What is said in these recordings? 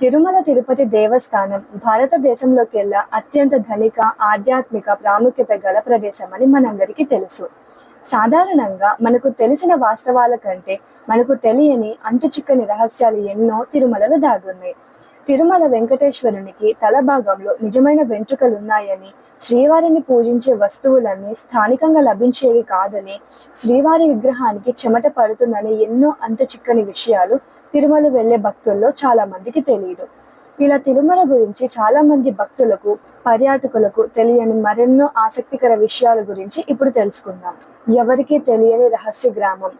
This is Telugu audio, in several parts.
తిరుమల తిరుపతి దేవస్థానం భారతదేశంలోకెల్లా అత్యంత ధనిక ఆధ్యాత్మిక ప్రాముఖ్యత గల ప్రదేశం అని మనందరికీ తెలుసు. సాధారణంగా మనకు తెలిసిన వాస్తవాల కంటే మనకు తెలియని అంతుచిక్కని రహస్యాలు ఎన్నో తిరుమలలో దాగున్నాయి. తిరుమల వెంకటేశ్వరునికి తల భాగంలో నిజమైన వెంట్రుకలున్నాయని శ్రీవారిని పూజించే వస్తువులన్నీ స్థానికంగా లభించేవి కాదని శ్రీవారి విగ్రహానికి చెమట పడుతుందని ఎన్నో అంత చిక్కని విషయాలు తిరుమల వెళ్ళే భక్తుల్లో చాలా మందికి తెలియదు ఇలా తిరుమల గురించి చాలా మంది భక్తులకు పర్యాటకులకు తెలియని మరెన్నో ఆసక్తికర విషయాల గురించి ఇప్పుడు తెలుసుకుందాం. ఎవరికీ తెలియని రహస్య గ్రామం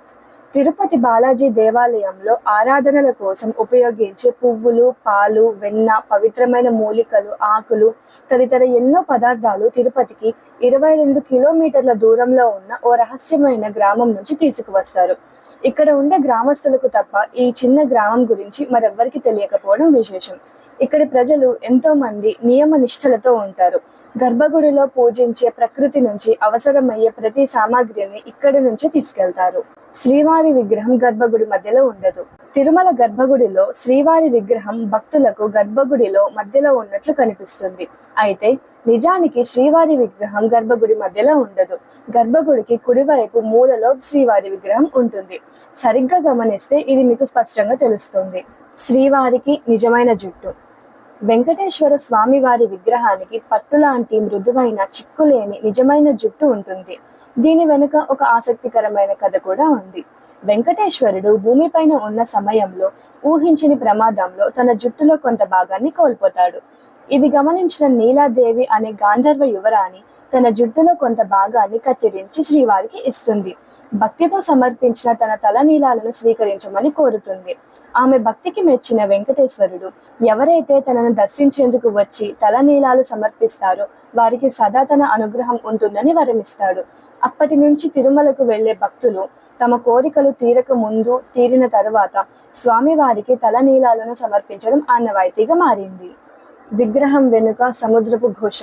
తిరుపతి బాలాజీ దేవాలయంలో ఆరాధనల కోసం ఉపయోగించే పువ్వులు పాలు వెన్న పవిత్రమైన మూలికలు ఆకులు తదితర ఎన్నో పదార్థాలు తిరుపతికి ఇరవై రెండు కిలోమీటర్ల దూరంలో ఉన్న ఓ రహస్యమైన గ్రామం నుంచి తీసుకువస్తారు. ఇక్కడ ఉండే గ్రామస్తులకు తప్ప ఈ చిన్న గ్రామం గురించి మరెవ్వరికి తెలియకపోవడం విశేషం. ఇక్కడి ప్రజలు ఎంతో మంది నియమ నిష్ఠలతో ఉంటారు. గర్భగుడిలో పూజించే ప్రకృతి నుంచి అవసరమయ్యే ప్రతి సామాగ్రిని ఇక్కడి నుంచి తీసుకెళ్తారు. శ్రీవారి విగ్రహం గర్భగుడి మధ్యలో ఉండదు. తిరుమల గర్భగుడిలో శ్రీవారి విగ్రహం భక్తులకు గర్భగుడిలో మధ్యలో ఉన్నట్లు కనిపిస్తుంది. అయితే నిజానికి శ్రీవారి విగ్రహం గర్భగుడి మధ్యలో ఉండదు. గర్భగుడికి కుడివైపు మూలలో శ్రీవారి విగ్రహం ఉంటుంది. సరిగ్గా గమనిస్తే ఇది మీకు స్పష్టంగా తెలుస్తుంది. శ్రీవారికి నిజమైన జుట్టు. వెంకటేశ్వర స్వామి వారి విగ్రహానికి పట్టులాంటి మృదువైన చిక్కులేని నిజమైన జుట్టు ఉంటుంది. దీని వెనుక ఒక ఆసక్తికరమైన కథ కూడా ఉంది. వెంకటేశ్వరుడు భూమిపైన ఉన్న సమయంలో ఊహించని ప్రమాదంలో తన జుట్టులో కొంత భాగాన్ని కోల్పోతాడు. ఇది గమనించిన నీలాదేవి అనే గాంధర్వ యువరాణి తన జుట్టులో కొంత భాగాన్ని కత్తిరించి శ్రీవారికి ఇస్తుంది. భక్తితో సమర్పించిన తన తలనీలాలను స్వీకరించమని కోరుతుంది. ఆమె భక్తికి మెచ్చిన వెంకటేశ్వరుడు ఎవరైతే తనను దర్శించేందుకు వచ్చి తలనీలాలు సమర్పిస్తారో వారికి సదా తన అనుగ్రహం ఉంటుందని వరమిస్తాడు. అప్పటి నుంచి తిరుమలకు వెళ్ళే భక్తులు తమ కోరికలు తీరక ముందు తీరిన తరువాత స్వామివారికి తలనీలాలను సమర్పించడం ఆనవాయితీగా మారింది. విగ్రహం వెనుక సముద్రపు ఘోష.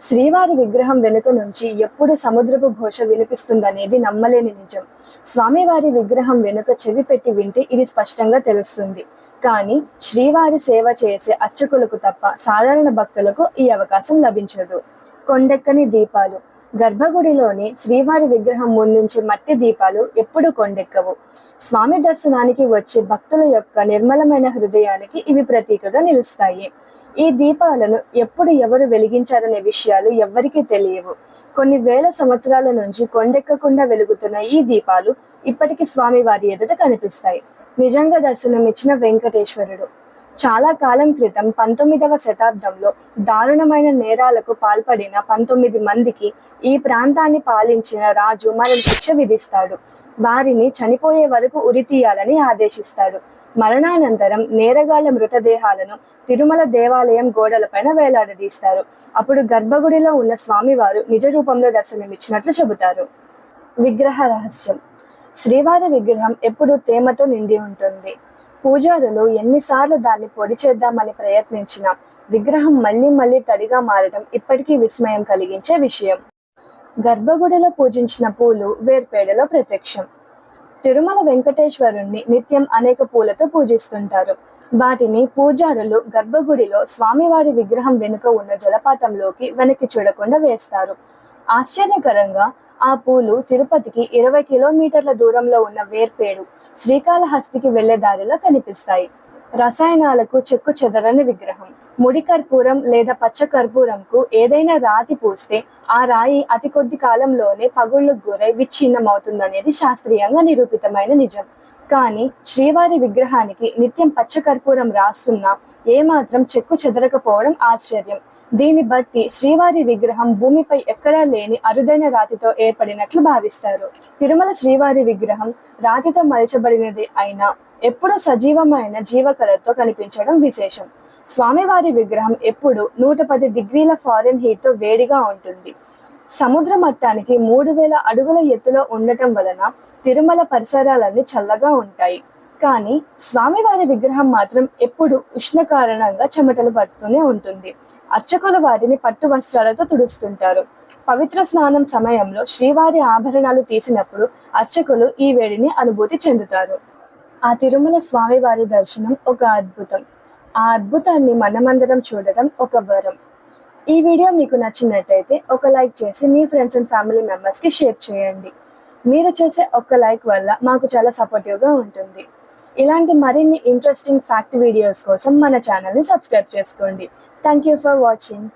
శ్రీవారి విగ్రహం వెనుక నుంచి ఎప్పుడు సముద్రపు ఘోష వినిపిస్తుందనేది నమ్మలేని నిజం. స్వామివారి విగ్రహం వెనుక చెవి పెట్టి వింటే ఇది స్పష్టంగా తెలుస్తుంది. కానీ శ్రీవారి సేవ చేసే అర్చకులకు తప్ప సాధారణ భక్తులకు ఈ అవకాశం లభించదు. కొండెక్కని దీపాలు గర్భగుడిలోని శ్రీవారి విగ్రహం ముందుంచే మట్టి దీపాలు ఎప్పుడు కొండెక్కవు. స్వామి దర్శనానికి వచ్చే భక్తుల యొక్క నిర్మలమైన హృదయానికి ఇవి ప్రతీకగా నిలుస్తాయి. ఈ దీపాలను ఎప్పుడు ఎవరు వెలిగించారనే విషయాలు ఎవ్వరికీ తెలియవు. కొన్ని వేల సంవత్సరాల నుంచి కొండెక్కకుండా వెలుగుతున్న ఈ దీపాలు ఇప్పటికీ స్వామివారి ఎదుట కనిపిస్తాయి. నిజంగా దర్శనం ఇచ్చిన వెంకటేశ్వరుడు. చాలా కాలం క్రితం పంతొమ్మిదవ శతాబ్దంలో దారుణమైన నేరాలకు పాల్పడిన పంతొమ్మిది మందికి ఈ ప్రాంతాన్ని పాలించిన రాజు మరణ శిక్ష విధిస్తాడు. వారిని చనిపోయే వరకు ఉరి తీయాలని ఆదేశిస్తాడు. మరణానంతరం నేరగాళ్ళ మృతదేహాలను తిరుమల దేవాలయం గోడలపైన వేలాడదీస్తారు. అప్పుడు గర్భగుడిలో ఉన్న స్వామివారు నిజ రూపంలో దర్శనమిచ్చినట్లు చెబుతారు. విగ్రహ రహస్యం. శ్రీవారి విగ్రహం ఎప్పుడు తేమతో నిండి ఉంటుంది. పూజారులు ఎన్నిసార్లు దాన్ని పొడి చేద్దామని ప్రయత్నించినా విగ్రహం మళ్ళీ మళ్ళీ తడిగా మారడం ఇప్పటికీ విస్మయం కలిగించే విషయం. గర్భగుడిలో పూజించిన పూలు వేర్పేడలో ప్రత్యక్షం. తిరుమల వెంకటేశ్వరుణ్ణి నిత్యం అనేక పూలతో పూజిస్తుంటారు. వాటిని పూజారులు గర్భగుడిలో స్వామివారి విగ్రహం వెనుక ఉన్న జలపాతంలోకి వెనక్కి చూడకుండా వేస్తారు. ఆశ్చర్యకరంగా ఆ పూలు తిరుపతికి ఇరవై కిలోమీటర్ల దూరంలో ఉన్న వేర్పేడు శ్రీకాళహస్తికి వెళ్ళే దారిలో కనిపిస్తాయి. రసాయనాలకు చెక్కు చెదరని విగ్రహం. ముడి కర్పూరం లేదా పచ్చ కర్పూరంకు ఏదైనా రాతి పూస్తే ఆ రాయి అతి కొద్ది కాలంలోనే పగుళ్ళకు గురై విచ్ఛిన్నమవుతుందనేది శాస్త్రీయంగా నిరూపితమైన నిజం. కానీ శ్రీవారి విగ్రహానికి నిత్యం పచ్చకర్పూరం రాస్తున్నా ఏమాత్రం చెక్కు చెదరకపోవడం ఆశ్చర్యం. దీన్ని బట్టి శ్రీవారి విగ్రహం భూమిపై ఎక్కడా లేని అరుదైన రాతితో ఏర్పడినట్లు భావిస్తారు. తిరుమల శ్రీవారి విగ్రహం రాతితో మలచబడినది అయినా ఎప్పుడూ సజీవమైన జీవకళతో కనిపించడం విశేషం. స్వామివారి విగ్రహం ఎప్పుడు నూట పది డిగ్రీల ఫారెన్ హీట్తో వేడిగా ఉంటుంది. సముద్ర మట్టానికి మూడు వేల అడుగుల ఎత్తులో ఉండటం వలన తిరుమల పరిసరాలన్నీ చల్లగా ఉంటాయి. కానీ స్వామివారి విగ్రహం మాత్రం ఎప్పుడు ఉష్ణ కారణంగా చెమటలు పడుతూనే ఉంటుంది. అర్చకులు వాటిని పట్టు వస్త్రాలతో తుడుస్తుంటారు. పవిత్ర స్నానం సమయంలో శ్రీవారి ఆభరణాలు తీసినప్పుడు అర్చకులు ఈ వేడిని అనుభూతి చెందుతారు. ఆ తిరుమల స్వామివారి దర్శనం ఒక అద్భుతం. ఆ అద్భుతాన్ని మనమందరం చూడటం ఒక వరం. ఈ వీడియో మీకు నచ్చినట్టయితే ఒక లైక్ చేసి మీ ఫ్రెండ్స్ అండ్ ఫ్యామిలీ మెంబర్స్కి షేర్ చేయండి. మీరు చేసే ఒక్క లైక్ వల్ల మాకు చాలా సపోర్టివ్గా ఉంటుంది. ఇలాంటి మరిన్ని ఇంట్రెస్టింగ్ ఫ్యాక్ట్ వీడియోస్ కోసం మన ఛానల్ని సబ్స్క్రైబ్ చేసుకోండి. Thank you for watching